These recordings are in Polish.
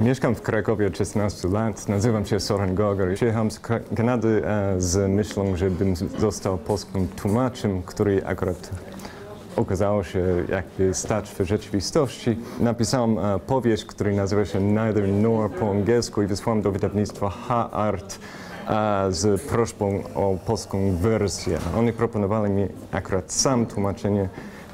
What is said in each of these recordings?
Mieszkam w Krakowie od 16 lat, nazywam się Soren Goger. Przyjechałem z Kanady e, z myślą, żebym został polskim tłumaczem, który akurat okazało się jakby stać w rzeczywistości. Napisałem e, powieść, która nazywa się Neither Nor po angielsku i wysłałem do wydawnictwa H-Art e, z prośbą o polską wersję. Oni proponowali mi akurat sam tłumaczenie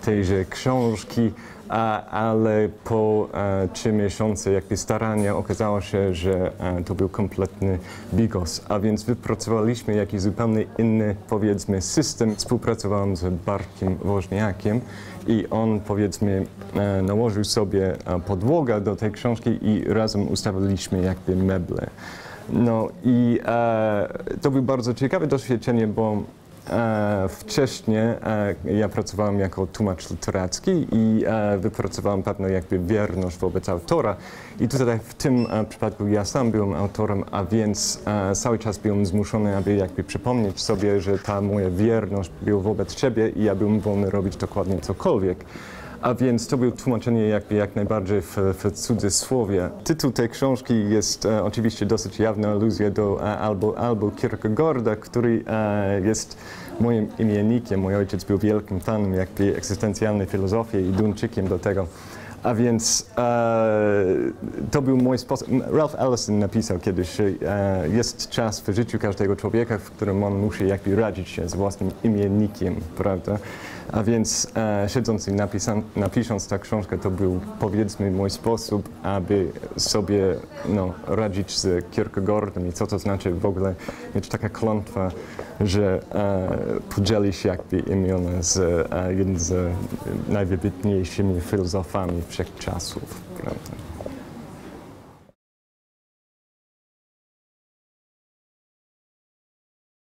tejże książki, ale po e, trzy miesiące jakby starania okazało się, że e, to był kompletny bigos, a więc wypracowaliśmy jakiś zupełnie inny, powiedzmy, system. Współpracowałem z Bartkiem Woźniakiem i on, powiedzmy, e, nałożył sobie podłogę do tej książki i razem ustawiliśmy jakby meble. No i to było bardzo ciekawe doświadczenie, bo wcześniej e, ja pracowałem jako tłumacz literacki i e, wypracowałem pewną jakby wierność wobec autora. I tutaj w tym e, przypadku ja sam byłem autorem, a więc e, cały czas byłem zmuszony, aby jakby przypomnieć sobie, że ta moja wierność była wobec siebie i ja byłem wolny robić dokładnie cokolwiek. A więc to było tłumaczenie jakby jak najbardziej w, w cudzysłowie. Tytuł tej książki jest e, oczywiście dosyć jawna aluzja do e, albo, albo Kierkegaarda, który e, jest moim imiennikiem. Mój ojciec był wielkim fanem jakby egzystencjalnej filozofii i Duńczykiem do tego. A więc e, to był mój sposób. Ralph Ellison napisał kiedyś, że e, jest czas w życiu każdego człowieka, w którym on musi jakby radzić się z własnym imiennikiem, prawda? A więc e, siedząc i napisan, napisząc tę książkę, to był powiedzmy mój sposób, aby sobie no, radzić z Kierkegaardem i co to znaczy w ogóle mieć taka klątwa, że e, podzieli się jakby imiona z e, jednym z najwybitniejszymi filozofami wszechczasów. Prawda?